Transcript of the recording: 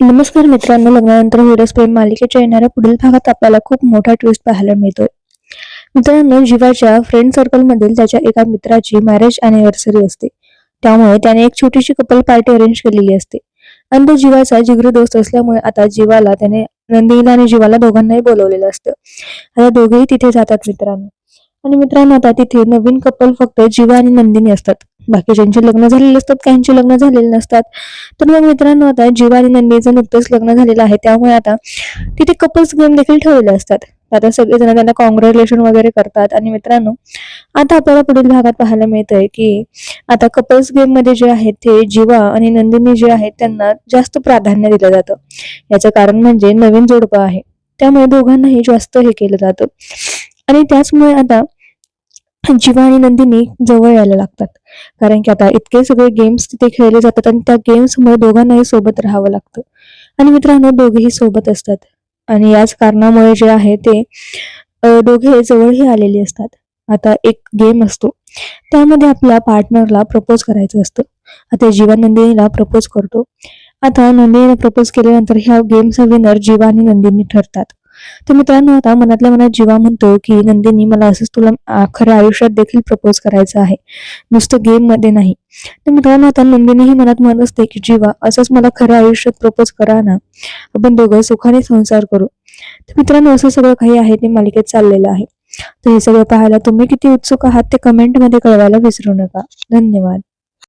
नमस्कार मित्रांनो लग्नानंतर होरस प्रेम मालिकेच्या येणाऱ्या पुढील भागात आपल्याला खूप मोठा ट्विस्ट पाहायला मिळतोय. मित्रांनो जीवाच्या फ्रेंड सर्कल मधील त्याच्या एका मित्राची मॅरेज अॅनिव्हर्सरी असते. त्यामुळे त्याने एक छोटीशी कपल पार्टी अरेंज केलेली असते. आणि तो जीवाचा जिगरी दोस्त असल्यामुळे आता जीवाला त्याने नंदिनीला आणि जीवाला दोघांनाही बोलवलेलं असतं. आता दोघेही तिथे जातात मित्रांनो. आणि मित्रांनो आता तिथे नवीन कपल फक्त जीवा आणि नंदिनी असतात. बाकीच्यांचे लग्न झालेले असतात काहींचे लग्न झालेले नसतात. तर मग मित्रांनो आता जीवा आणि नंदीचं नुकतंच लग्न झालेलं आहे. त्यामुळे आता तिथे कपल्स गेम देखील ठेवलेले असतात. आता सगळेजण त्यांना कॉंग्रॅच्युलेशन वगैरे करतात. आणि मित्रांनो आता आपल्याला पुढील भागात पाहायला मिळतंय की आता कपल्स गेममध्ये जे आहेत ते जीवा आणि नंदिनी जे आहेत त्यांना जास्त प्राधान्य दिलं जातं. याचं कारण म्हणजे नवीन जोडपं आहे. त्यामुळे दोघांनाही जास्त हे केलं जातं. आणि त्याचमुळे आता जीवा आणि नंदिनी जवळ यायला लागतात. कारण की आता इतके सगळे गेम्स तिथे खेळले जातात आणि त्या गेम्समुळे दोघांनाही सोबत राहावं लागतं. आणि मित्रांनो दोघेही सोबत असतात. आणि याच कारणामुळे जे आहे ते दोघे जवळही आलेले असतात. आता एक गेम असतो. त्यामध्ये आपल्या पार्टनरला प्रपोज करायचं असतं. आता जीवा नंदिनीला प्रपोज करतो. आता नंदिनीला प्रपोज केल्यानंतर ह्या गेमचा विनर जीवा आणि नंदिनी ठरतात. तर मित्रांनो आता मनातल्या मनात जीवा म्हणतो की नंदिनी मला असंच तुला खरं खऱ्या आयुष्यात देखील प्रपोज करायचं आहे. नुसतं गेममध्ये नाही. तर मित्रांनो आता नंदिनीही मनात म्हणत असते की जीवा असंच मला खऱ्या आयुष्यात प्रपोज करा ना. आपण दोघं सुखाने संसार करू. तर मित्रांनो असं सगळं काही आहे ते मालिकेत चाललेलं आहे. तर हे सगळं पाहायला तुम्ही किती उत्सुक आहात ते कमेंटमध्ये कळवायला विसरू नका. धन्यवाद.